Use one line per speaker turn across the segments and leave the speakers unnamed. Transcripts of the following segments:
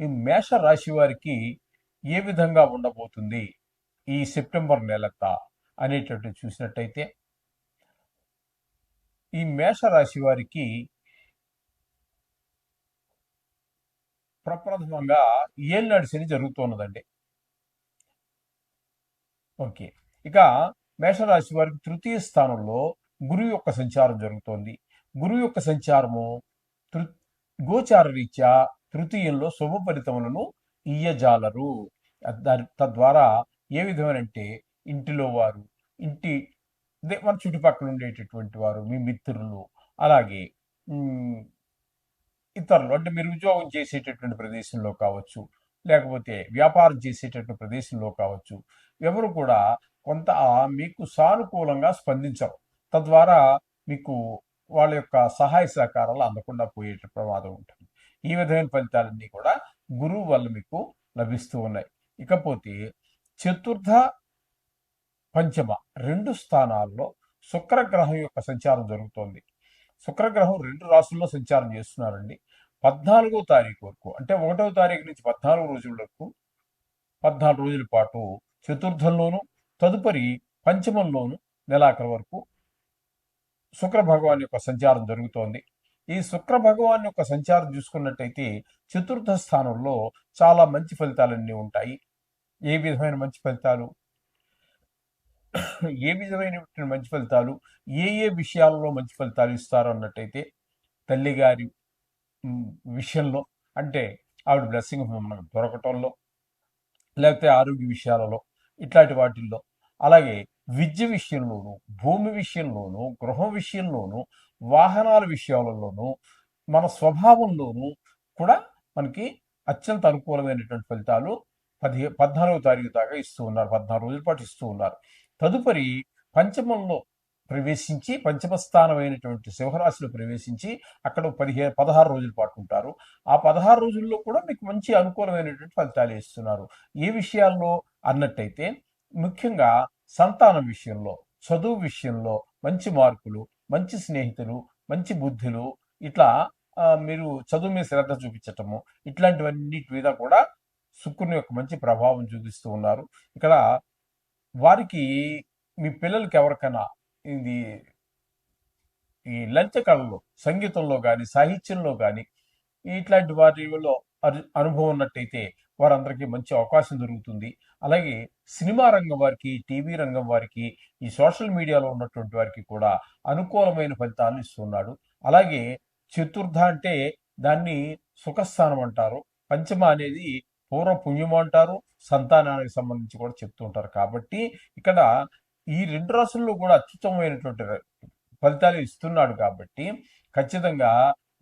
ఈ మేష రాశి వారికి ఏ విధంగా ఉండబోతుంది? ఈ సెప్టెంబర్ నెలంతా అనేటట్టు చూసినట్టయితే ఈ మేష రాశి వారికి ప్రప్రథమంగా ఏళ్ళనాడు శని జరుగుతున్నదండి. ఓకే. ఇక మేషరాశి వారికి తృతీయ స్థానంలో గురువు యొక్క సంచారం జరుగుతోంది. గురువు యొక్క సంచారము తృ గోచార రీత్యా తృతీయంలో శుభ ఫలితములను ఇయ్యజాలరు. తద్వారా ఏ విధమైనంటే ఇంటిలో వారు ఇంటి మన చుట్టుపక్కల ఉండేటటువంటి వారు మీ మిత్రులు అలాగే ఇతరులు అంటే మీరు ఉద్యోగం చేసేటటువంటి ప్రదేశంలో కావచ్చు లేకపోతే వ్యాపారం చేసేటటువంటి ప్రదేశంలో కావచ్చు ఎవరు కూడా కొంత మీకు సానుకూలంగా స్పందించరు. తద్వారా మీకు వాళ్ళ యొక్క సహాయ సహకారాలు అందకుండా పోయే ప్రమాదం ఉంటుంది. ఈ విధమైన ఫలితాలన్నీ కూడా గురువు వల్ల మీకు లభిస్తూ ఉన్నాయి. ఇకపోతే చతుర్థ పంచమ రెండు స్థానాల్లో శుక్రగ్రహం యొక్క సంచారం జరుగుతోంది. శుక్రగ్రహం రెండు రాసుల్లో సంచారం చేస్తున్నారండి. పద్నాలుగో తారీఖు వరకు అంటే ఒకటో తారీఖు నుంచి పద్నాలుగు రోజుల వరకు పద్నాలుగు రోజుల పాటు చతుర్థంలోను తదుపరి పంచమంలోను నెలాఖరు వరకు శుక్ర భగవాన్ యొక్క సంచారం జరుగుతోంది. ఈ శుక్ర భగవాన్ యొక్క సంచారం చూసుకున్నట్టయితే చతుర్థ స్థానంలో చాలా మంచి ఫలితాలన్నీ ఉంటాయి. ఏ విధమైన మంచి ఫలితాలు? ఏ విధమైన మంచి ఫలితాలు? ఏ ఏ విషయాలలో మంచి ఫలితాలు ఇస్తారు అన్నట్టయితే తల్లిగారి విషయంలో అంటే ఆవిడ బ్లెస్సింగ్ మనకు దొరకటంలో లేకపోతే ఆరోగ్య విషయాలలో ఇట్లాంటి వాటిల్లో. అలాగే విద్య విషయంలోనూ భూమి విషయంలోనూ గృహం విషయంలోనూ వాహనాల విషయాలలోనూ మన స్వభావంలోనూ కూడా మనకి అత్యంత అనుకూలమైనటువంటి ఫలితాలు పది పద్నాలుగో తారీఖు దాకా ఇస్తూ ఉన్నారు. పద్నాలుగు రోజుల పాటు ఇస్తూ ఉన్నారు. తదుపరి పంచమంలో ప్రవేశించి పంచమ స్థానమైనటువంటి సింహరాశిలో ప్రవేశించి అక్కడ పదిహేను పదహారు రోజుల పాటు ఉంటారు. ఆ పదహారు రోజుల్లో కూడా మీకు మంచి అనుకూలమైనటువంటి ఫలితాలు ఇస్తున్నారు. ఏ విషయాల్లో అన్నట్టయితే ముఖ్యంగా సంతానం విషయంలో చదువు విషయంలో మంచి మార్కులు మంచి స్నేహితులు మంచి బుద్ధులు ఇట్లా మీరు చదువు మీద శ్రద్ధ చూపించటము ఇట్లాంటివన్నిటి మీద కూడా శుక్రుని యొక్క మంచి ప్రభావం చూపిస్తూ ఉన్నారు. ఇక్కడ వారికి మీ పిల్లలకి ఎవరికైనా ఇది ఈ లంచ కళలో సంగీతంలో కానీ సాహిత్యంలో కానీ ఇట్లాంటి వాటిలో అను- అనుభవం ఉన్నట్టయితే వారందరికీ మంచి అవకాశం దొరుకుతుంది. అలాగే సినిమా రంగం వారికి టీవీ రంగం వారికి ఈ సోషల్ మీడియాలో ఉన్నటువంటి వారికి కూడా అనుకూలమైన ఫలితాలను ఇస్తున్నాడు. అలాగే చతుర్థ అంటే దాన్ని సుఖస్థానం అంటారు. పంచమ అనేది పూర్వ పుణ్యం అంటారు. సంతానానికి సంబంధించి కూడా చెప్తూ ఉంటారు. కాబట్టి ఇక్కడ ఈ రెండు రాసుల్లో కూడా అత్యుత్తమైనటువంటి ఫలితాలు ఇస్తున్నాడు కాబట్టి ఖచ్చితంగా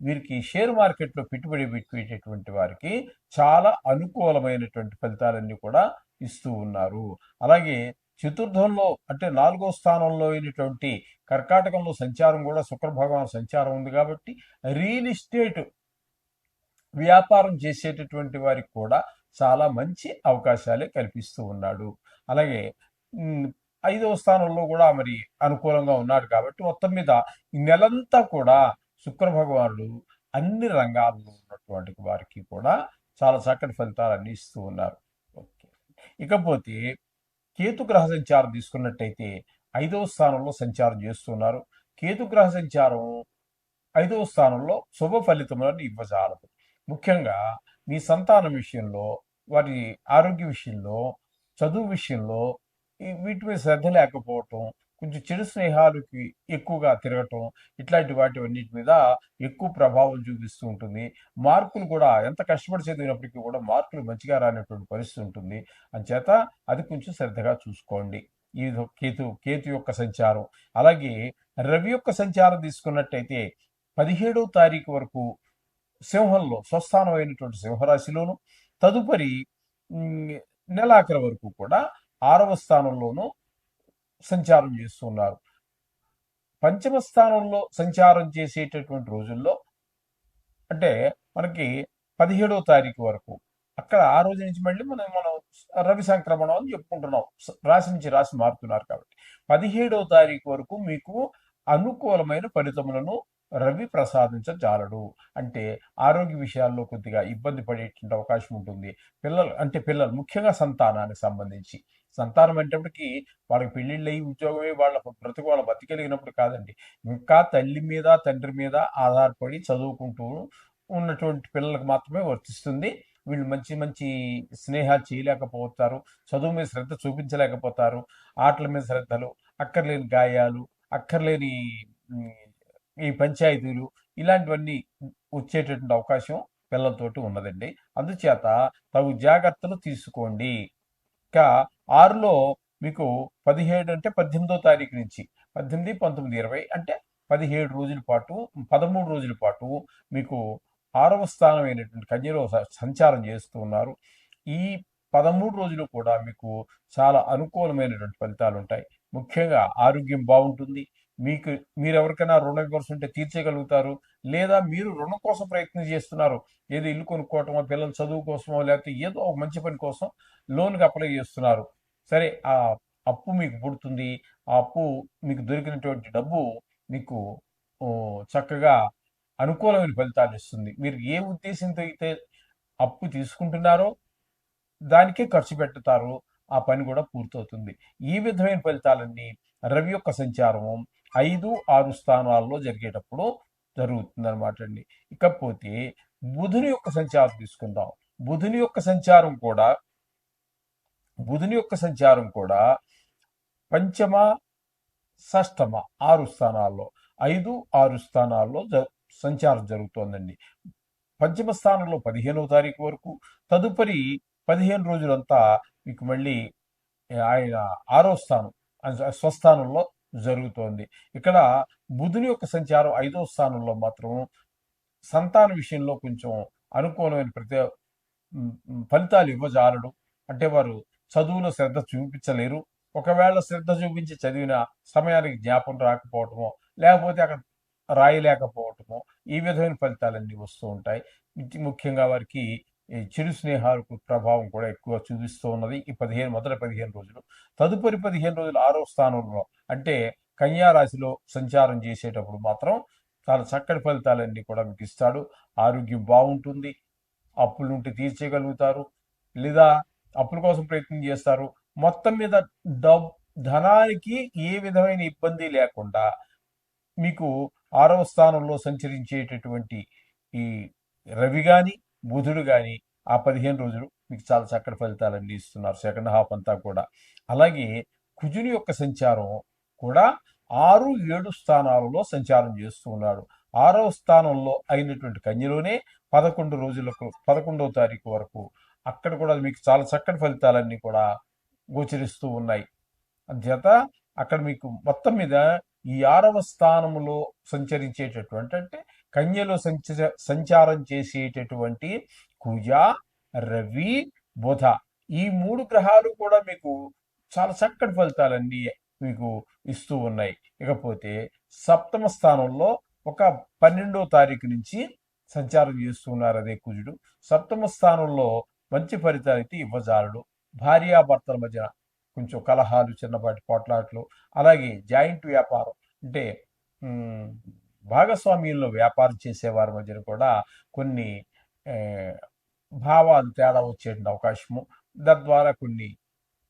వీరికి షేర్ మార్కెట్లో పెట్టుబడి పెట్టేటటువంటి వారికి చాలా అనుకూలమైనటువంటి ఫలితాలన్నీ కూడా ఇస్తూ ఉన్నారు. అలాగే చతుర్థంలో అంటే నాలుగో స్థానంలో అయినటువంటి కర్కాటకంలో సంచారం కూడా శుక్ర భగవాన్ సంచారం ఉంది కాబట్టి రియల్ ఎస్టేట్ వ్యాపారం చేసేటటువంటి వారికి కూడా చాలా మంచి అవకాశాలే కల్పిస్తూ ఉన్నాడు. అలాగే ఐదవ స్థానంలో కూడా మరి అనుకూలంగా ఉన్నాడు కాబట్టి మొత్తం మీద ఈ నెలంతా కూడా శుక్ర భగవానుడు అన్ని రంగాల్లో ఉన్నటువంటి వారికి కూడా చాలా చక్కటి ఫలితాలు ఇస్తూ ఉన్నారు. ఇకపోతే కేతు గ్రహ సంచారం తీసుకున్నట్టయితే ఐదవ స్థానంలో సంచారం చేస్తున్నారు. కేతు గ్రహ సంచారం ఐదవ స్థానంలో శుభ ఫలితములను ఇవ్వజాలదు. ముఖ్యంగా మీ సంతానం విషయంలో వారి ఆరోగ్య విషయంలో చదువు విషయంలో వీటి మీద శ్రద్ధ లేకపోవటం కొంచెం చెడు స్నేహాలకి ఎక్కువగా తిరగటం ఇట్లాంటి వాటి అన్నిటి మీద ఎక్కువ ప్రభావం చూపిస్తూ ఉంటుంది. మార్కులు కూడా ఎంత కష్టపడి చదివినప్పటికీ కూడా మార్కులు మంచిగా రానటువంటి పరిస్థితి ఉంటుంది. అంచేత అది కొంచెం శ్రద్ధగా చూసుకోండి. ఈ కేతు కేతు యొక్క సంచారం. అలాగే రవి యొక్క సంచారం తీసుకున్నట్టయితే పదిహేడవ తారీఖు వరకు సింహంలో స్వస్థానం అయినటువంటి సింహరాశిలోను తదుపరి నెలాఖరు వరకు కూడా ఆరవ స్థానంలోనూ సంచారం చేస్తున్నారు. పంచమ స్థానంలో సంచారం చేసేటటువంటి రోజుల్లో అంటే మనకి పదిహేడవ తారీఖు వరకు అక్కడ ఆ రోజు నుంచి మళ్ళీ మనం మనం రవి సంక్రమణం అని చెప్పుకుంటున్నాం. రాశి నుంచి రాశి మారుతున్నారు కాబట్టి. పదిహేడవ తారీఖు వరకు మీకు అనుకూలమైన ఫలితములను రవి ప్రసాదించజాలడు. అంటే ఆరోగ్య విషయాల్లో కొద్దిగా ఇబ్బంది పడేటువంటి అవకాశం ఉంటుంది. పిల్లలు అంటే పిల్లలు ముఖ్యంగా సంతానానికి సంబంధించి. సంతానం అంటప్పటికి వాళ్ళకి పెళ్ళిళ్ళు అయ్యి ఉద్యోగమే వాళ్ళ బ్రతుకు వాళ్ళ బతికెలిగినప్పుడు కాదండి. ఇంకా తల్లి మీద తండ్రి మీద ఆధారపడి చదువుకుంటూ ఉన్నటువంటి పిల్లలకు మాత్రమే వర్తిస్తుంది. వీళ్ళు మంచి మంచి స్నేహాలు చేయలేకపోతారు. చదువు మీద శ్రద్ధ చూపించలేకపోతారు. ఆటల మీద శ్రద్ధలు అక్కర్లేని గాయాలు అక్కర్లేని ఈ పంచాయతీలు ఇలాంటివన్నీ వచ్చేటటువంటి అవకాశం పిల్లలతోటి ఉన్నదండి. అందుచేత తగు జాగ్రత్తలు తీసుకోండి. ఇంకా ఆరులో మీకు పదిహేడు అంటే పద్దెనిమిదో తారీఖు నుంచి పద్దెనిమిది పంతొమ్మిది ఇరవై అంటే పదిహేడు రోజుల పాటు పదమూడు రోజుల పాటు మీకు ఆరవ స్థానం అయినటువంటి కన్యలో స- సంచారం చేస్తూ ఉన్నారు. ఈ పదమూడు రోజులు కూడా మీకు చాలా అనుకూలమైనటువంటి ఫలితాలు ఉంటాయి ముఖ్యంగా ఆరోగ్యం బాగుంటుంది. మీకు మీరు ఎవరికైనా రుణం ఇవ్వాల్సి ఉంటే తీర్చగలుగుతారు లేదా మీరు రుణం కోసం ప్రయత్నం చేస్తున్నారు. ఏదో ఇల్లు కొనుక్కోవటమో పిల్లల చదువు కోసమో లేకపోతే ఏదో ఒక మంచి పని కోసం లోన్కి అప్లై చేస్తున్నారు. సరే ఆ అప్పు మీకు పుడుతుంది. ఆ అప్పు మీకు దొరికినటువంటి డబ్బు మీకు చక్కగా అనుకూలమైన ఫలితాలు ఇస్తుంది. మీరు ఏ ఉద్దేశంతో అయితే అప్పు తీసుకుంటున్నారో దానికే ఖర్చు పెడతారు. ఆ పని కూడా పూర్తవుతుంది. ఈ విధమైన ఫలితాలన్నీ రవి యొక్క సంచారము ఐదు ఆరు స్థానాల్లో జరిగేటప్పుడు జరుగుతుంది అనమాట అండి. ఇకపోతే బుధుని యొక్క సంచారం తీసుకుందాం. బుధుని యొక్క సంచారం కూడా బుధుని యొక్క సంచారం కూడా పంచమ షష్టమ ఆరు స్థానాల్లో ఐదు ఆరు స్థానాల్లో జ- సంచారం జరుగుతోందండి. పంచమ స్థానంలో పదిహేనవ తారీఖు వరకు తదుపరి పదిహేను రోజులంతా మీకు మళ్ళీ ఆయన ఆరో స్థానం స్వస్థానంలో జరుగుతోంది. ఇక్కడ బుధుని యొక్క సంచారం ఐదో స్థానంలో మాత్రం సంతాన విషయంలో కొంచెం అనుకూలమైన ప్రతి ఫలితాలు ఇవ్వజాలడు. అంటే వారు చదువులో శ్రద్ధ చూపించలేరు. ఒకవేళ శ్రద్ధ చూపించి చదివిన సమయానికి జ్ఞాపం రాకపోవటమో లేకపోతే అక్కడ రాయలేకపోవటమో ఈ విధమైన ఫలితాలన్నీ వస్తూ ఉంటాయి. ముఖ్యంగా వారికి ఈ చిరు స్నేహాలకు ప్రభావం కూడా ఎక్కువ చూపిస్తూ ఉన్నది ఈ పదిహేను మొదటి పదిహేను రోజులు. తదుపరి పదిహేను రోజులు ఆరో స్థానంలో అంటే కన్యా రాశిలో సంచారం చేసేటప్పుడు మాత్రం చాలా చక్కటి ఫలితాలన్నీ కూడా మీకు ఇస్తాడు. ఆరోగ్యం బాగుంటుంది అప్పులు ఉంటే తీర్చేయగలుగుతారు లేదా అప్పుల కోసం ప్రయత్నం చేస్తారు. మొత్తం మీద డబ్ ధనానికి ఏ విధమైన ఇబ్బంది లేకుండా మీకు ఆరవ స్థానంలో సంచరించేటటువంటి ఈ రవి కానీ బుధుడు కానీ ఆ పదిహేను రోజులు మీకు చాలా చక్కటి ఫలితాలన్నీ ఇస్తున్నారు సెకండ్ హాఫ్ అంతా కూడా. అలాగే కుజుని యొక్క సంచారం కూడా ఆరు ఏడు స్థానాలలో సంచారం చేస్తూ ఉన్నాడు. ఆరవ స్థానంలో అయినటువంటి కన్యలోనే పదకొండు రోజులకు పదకొండవ తారీఖు వరకు అక్కడ కూడా మీకు చాలా చక్కటి ఫలితాలన్నీ కూడా గోచరిస్తూ ఉన్నాయి. అంచేత అక్కడ మీకు మొత్తం మీద ఈ ఆరవ స్థానంలో సంచరించేటటువంటి అంటే కన్యలో సంచ సంచారం చేసేటటువంటి కుజ రవి బుధ. ఈ మూడు గ్రహాలు కూడా మీకు చాలా చక్కటి ఫలితాలన్నీ మీకు ఇస్తూ ఉన్నాయి. ఇకపోతే సప్తమ స్థానంలో ఒక పన్నెండో తారీఖు నుంచి సంచారం చేస్తున్నారు అదే కుజుడు. సప్తమ స్థానంలో మంచి ఫలితాలు అయితే ఇవ్వజాలడు. భార్యాభర్తల మధ్య కొంచెం కలహాలు చిన్నపాటి పోట్లాట్లు అలాగే జాయింట్ వ్యాపారం. అంటే భాగస్వామ్యంలో వ్యాపారం చేసేవారి మధ్యన కూడా కొన్ని భావాలు తేడా వచ్చే అవకాశము. తద్వారా కొన్ని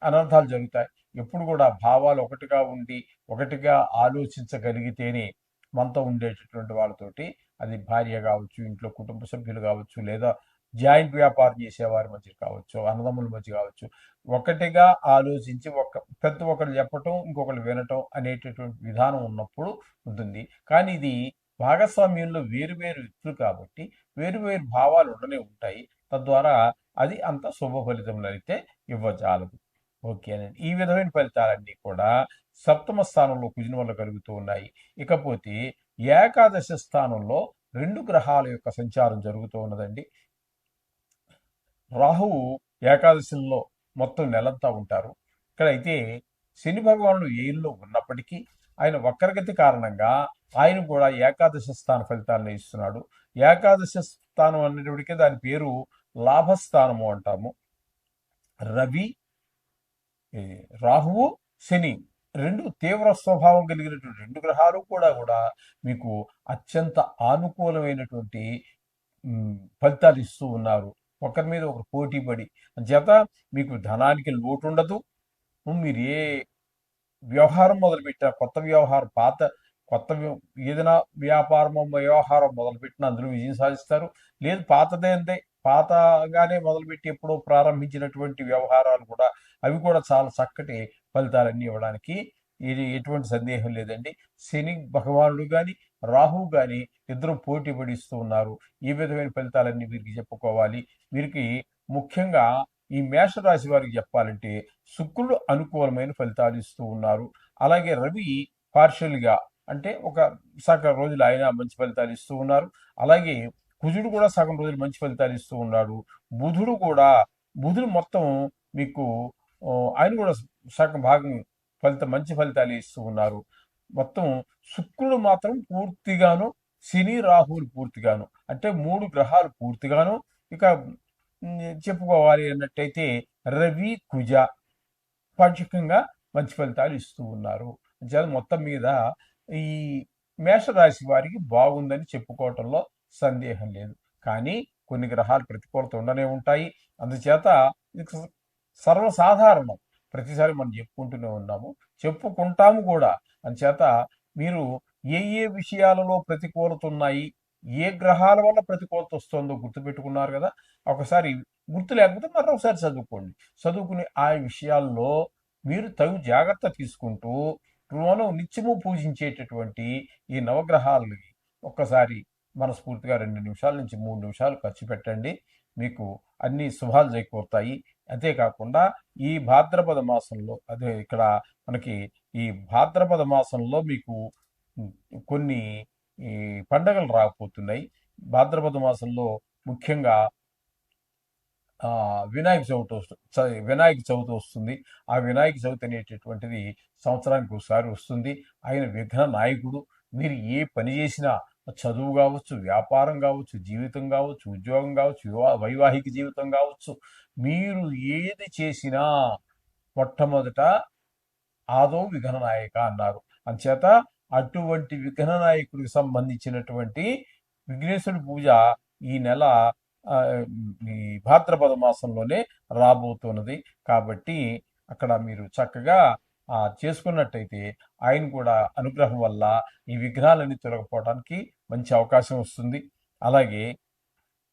అనర్థాలు జరుగుతాయి. ఎప్పుడు కూడా భావాలు ఒకటిగా ఉండి ఒకటిగా ఆలోచించగలిగితేనే మనతో ఉండేటటువంటి వాళ్ళతోటి అది భార్య కావచ్చు ఇంట్లో కుటుంబ సభ్యులు కావచ్చు లేదా జాయింట్ వ్యాపారం చేసేవారి మధ్య కావచ్చు అన్నదమ్ముల మధ్య కావచ్చు ఒకటిగా ఆలోచించి ఒక పెద్ద ఒకరు చెప్పటం ఇంకొకరు వినటం అనేటటువంటి విధానం ఉన్నప్పుడు ఉంటుంది. కానీ ఇది భాగస్వామ్యంలో వేరు వేరు వ్యక్తులు కాబట్టి వేరు వేరు భావాలు ఉండనే ఉంటాయి. తద్వారా అది అంత శుభ ఫలితం అయితే ఇవ్వజాలదు. ఓకేనండి ఈ విధమైన ఫలితాలన్నీ కూడా సప్తమ స్థానంలో కుజుని వల్ల కలుగుతూ ఉన్నాయి. ఇకపోతే ఏకాదశ స్థానంలో రెండు గ్రహాల యొక్క సంచారం జరుగుతూ ఉన్నదండి. రాహువు ఏకాదశిలో మొత్తం నెలంతా ఉంటారు. ఇక్కడ అయితే శని భగవానుడు ఏళ్ళలో ఉన్నప్పటికీ ఆయన వక్రగతి కారణంగా ఆయన కూడా ఏకాదశ స్థాన ఫలితాలను ఇస్తున్నాడు. ఏకాదశ స్థానం అనేటప్పటికీ దాని పేరు లాభస్థానము అంటాము. రవి రాహువు శని రెండు తీవ్ర స్వభావం కలిగినటువంటి రెండు గ్రహాలు కూడా కూడా మీకు అత్యంత ఆనుకూలమైనటువంటి ఫలితాలు ఇస్తూ ఉన్నారు. ఒకరి మీద ఒకరు పోటీ పడి చేత మీకు ధనానికి లోటు ఉండదు. మీరు ఏ వ్యవహారం మొదలుపెట్టినా కొత్త వ్యవహారం పాత కొత్త వ్య- ఏదైనా వ్యాపారమో వ్యవహారం మొదలుపెట్టినా అందులో విజయం సాధిస్తారు. లేదు పాతదే అంతే. పాతగానే మొదలుపెట్టి ఎప్పుడో ప్రారంభించినటువంటి వ్యవహారాలు కూడా అవి కూడా చాలా చక్కటి ఫలితాలన్నీ ఇవ్వడానికి ఇది ఎటువంటి సందేహం లేదండి. శని భగవానుడు కానీ రాహు కానీ ఇద్దరు పోటీ పడిస్తూ ఉన్నారు. ఈ విధమైన ఫలితాలన్నీ వీరికి చెప్పుకోవాలి. వీరికి ముఖ్యంగా ఈ మేషరాశి వారికి చెప్పాలంటే శుక్రుడు అనుకూలమైన ఫలితాలు ఇస్తూ ఉన్నారు. అలాగే రవి పార్షియల్గా అంటే ఒక సగం రోజులు ఆయన మంచి ఫలితాలు ఇస్తూ ఉన్నారు. అలాగే కుజుడు కూడా సగం రోజులు మంచి ఫలితాలు ఇస్తూ ఉన్నాడు. బుధుడు కూడా బుధుడు మొత్తం మీకు ఆయన కూడా సగం భాగం ఫలితం మంచి ఫలితాలు ఇస్తూ ఉన్నారు. మొత్తం శుక్రుడు మాత్రం పూర్తిగాను శని రాహువులు పూర్తిగాను అంటే మూడు గ్రహాలు పూర్తిగాను. ఇక చెప్పుకోవాలి అన్నట్టయితే రవి కుజ పాక్షికంగా మంచి ఫలితాలు ఇస్తూ ఉన్నారు. అంచేత మొత్తం మీద ఈ మేషరాశి వారికి బాగుందని చెప్పుకోవటంలో సందేహం లేదు. కానీ కొన్ని గ్రహాలు ప్రతికూలత ఉండనే ఉంటాయి. అందుచేత సర్వసాధారణం. ప్రతిసారి మనం చెప్పుకుంటూనే ఉన్నాము. చెప్పుకుంటాము కూడా. అందుచేత మీరు ఏ ఏ విషయాలలో ప్రతికూలత ఉన్నాయి ఏ గ్రహాల వల్ల ప్రతికూలత వస్తుందో గుర్తుపెట్టుకున్నారు కదా? ఒకసారి గుర్తు లేకపోతే మరొకసారి చదువుకోండి. చదువుకుని ఆ విషయాల్లో మీరు తగు జాగ్రత్త తీసుకుంటూ మనం నిత్యము పూజించేటటువంటి ఈ నవగ్రహాలని ఒక్కసారి మనస్ఫూర్తిగా రెండు నిమిషాల నుంచి మూడు నిమిషాలు ఖర్చు పెట్టండి. మీకు అన్ని శుభాలు చేకూరుతాయి. అంతేకాకుండా ఈ భాద్రపద మాసంలో అదే ఇక్కడ మనకి ఈ భాద్రపద మాసంలో మీకు కొన్ని ఈ పండగలు రాకపోతున్నాయి భాద్రపద మాసంలో ముఖ్యంగా వినాయక చవితి వస్తు- వినాయక చవితి వస్తుంది. ఆ వినాయక చవితి అనేటటువంటిది సంవత్సరానికి ఒకసారి వస్తుంది. ఆయన విఘ్న నాయకుడు. మీరు ఏ పని చేసినా చదువు కావచ్చు వ్యాపారం కావచ్చు జీవితం కావచ్చు ఉద్యోగం కావచ్చు వివా వైవాహిక జీవితం కావచ్చు మీరు ఏది చేసినా మొట్టమొదట ఆదో విఘ్న నాయక అన్నారు. అంచేత అటువంటి విఘ్న నాయకుడికి సంబంధించినటువంటి విఘ్నేశ్వరుడి పూజ ఈ నెల ఈ భాద్రపద మాసంలోనే రాబోతున్నది. కాబట్టి అక్కడ మీరు చక్కగా చేసుకున్నట్టయితే ఆయన కూడా అనుగ్రహం వల్ల ఈ విఘ్నాలన్నీ తొలగిపోవడానికి మంచి అవకాశం వస్తుంది. అలాగే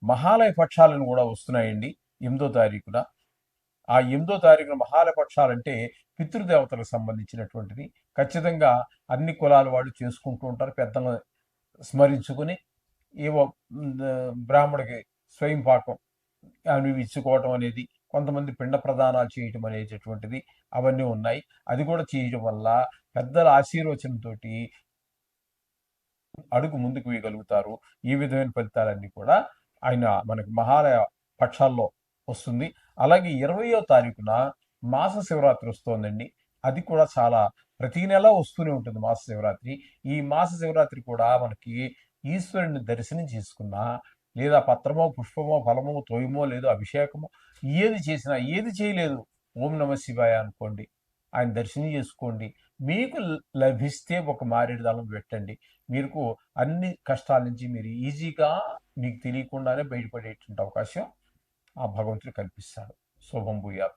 మహాలయ పక్షాలను కూడా వస్తున్నాయండి ఎనిమిదో తారీఖున. ఆ ఎనిమిదో తారీఖున మహాలయ పక్షాలంటే పితృదేవతలకు సంబంధించినటువంటిది. ఖచ్చితంగా అన్ని కులాల వాళ్ళు చేసుకుంటూ ఉంటారు. పెద్దలను స్మరించుకుని ఏవో బ్రాహ్మడికి స్వయం పాకం అవి ఇచ్చుకోవటం అనేది కొంతమంది పిండ ప్రదానాలు చేయటం అనేటటువంటిది అవన్నీ ఉన్నాయి. అది కూడా చేయటం వల్ల పెద్దల ఆశీర్వచనంతో అడుగు ముందుకు వేయగలుగుతారు. ఈ విధమైన ఫలితాలన్నీ కూడా ఆయన మనకి మహాలయ పక్షాల్లో వస్తుంది. అలాగే ఇరవయో తారీఖున మాస శివరాత్రి వస్తోందండి. అది కూడా చాలా ప్రతి నెల వస్తూనే ఉంటుంది మాస శివరాత్రి. ఈ మాస శివరాత్రి కూడా మనకి ఈశ్వరుని దర్శనం చేసుకున్నా లేదా పత్రమో పుష్పమో ఫలమో తోయమో లేదో అభిషేకమో ఏది చేసినా ఏది చేయలేదు ఓం నమ శివాయ అనుకోండి ఆయన దర్శనం చేసుకోండి. మీకు లభిస్తే ఒక మారేడు దళం పెట్టండి. మీకు అన్ని కష్టాల నుంచి మీరు ఈజీగా మీకు తెలియకుండానే బయటపడేటువంటి అవకాశం ఆ భగవంతుడు కల్పిస్తాడు. శుభం భూయాలు